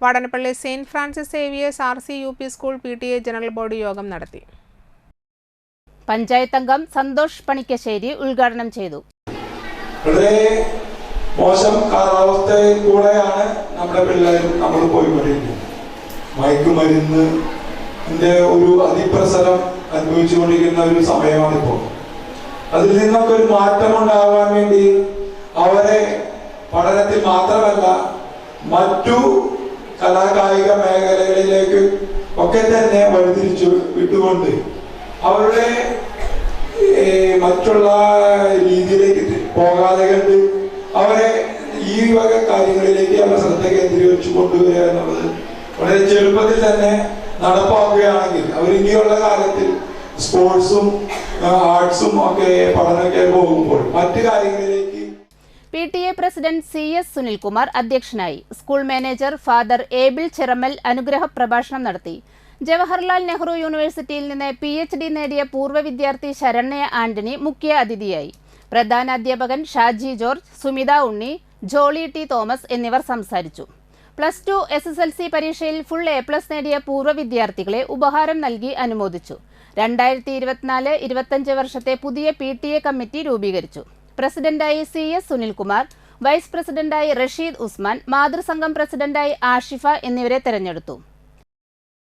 Vadanappally saint Francis Xavier's R C U P school P T A general body യോഗം നടത്തി. പഞ്ചായത്ത് അംഗം സന്തോഷ് പണിക്കശ്ശേരി ഉദ്ഘാടനം ചെയ്തു. വളരെ മോശം കാലാവസ്ഥയിൽ കൂടെയാണ് നമ്മുടെ പിള്ളേരും നമ്മൾ പോയിക്കൊണ്ടിരിക്കുന്നത്. മയക്കുമരുന്ന് ന്റെ ഒരു അതിപ്രസരം അനുഭവിച്ചുകൊണ്ടിരിക്കുന്ന ഒരു സമയമാണിപ്പോൾ അതിൽ നിന്നൊക്കെ ഒരു മാറ്റം ഉണ്ടാകാൻ വേണ്ടി അവരെ പഠനത്തിൽ മാത്രമല്ല മറ്റു കലാകായിക മേഖലകളിലേക്ക് ഒക്കെ തന്നെ വഴിതിരിച്ചു വിട്ടുകൊണ്ട് അവരുടെ മറ്റുള്ള രീതിയിലേക്ക് പോകാതെ കണ്ട് അവരെ ഈ വക കാര്യങ്ങളിലേക്ക് അവരെ ശ്രദ്ധ കേന്ദ്രീകരിച്ചു കൊണ്ടുവരിക എന്നുള്ളത് വളരെ ചെറുപ്പത്തിൽ തന്നെ നടപ്പാക്കുകയാണെങ്കിൽ അവർ ഇനിയുള്ള കാലത്തിൽ സ്പോർട്സും ആർട്സും ഒക്കെ പഠനമൊക്കെ പോകുമ്പോൾ മറ്റു കാര്യങ്ങളിലേക്ക് T A president C S Sunilkumar അധ്യക്ഷനായി. School manager father Abel Chiramel അനുഗ്രഹ പ്രഭാഷണം നടത്തി. ജവഹർലാൽ നെഹ്റു യൂണിവേഴ്സിറ്റിയിൽ നിന്ന് പി എച്ച് ഡി നേടിയ പൂർവ വിദ്യാർത്ഥി ശരണ്യ ആന്റണി മുഖ്യ അതിഥിയായി. പ്രധാന അധ്യാപകൻ Shaji George Sumitha Unni Jolly T Thomas എന്നിവർ സംസാരിച്ചു. Plus two S S L C പരീക്ഷയിൽ ഫുൾ എ പ്ലസ് നേടിയ പൂർവ വിദ്യാർത്ഥികളെ ഉപഹാരം നൽകി അനുമോദിച്ചു. രണ്ടായിരത്തി ഇരുപത്തിനാല് ഇരുപത്തഞ്ച് വർഷത്തെ പുതിയ പി ടി എ കമ്മിറ്റി രൂപീകരിച്ചു. പ്രസിഡന്റായി സി എസ് സുനിൽകുമാർ വൈസ് പ്രസിഡന്റായി റഷീദ് ഉസ്മാൻ മാതൃസംഘം പ്രസിഡന്റായി ആഷിഫ എന്നിവരെ തെരഞ്ഞെടുത്തു.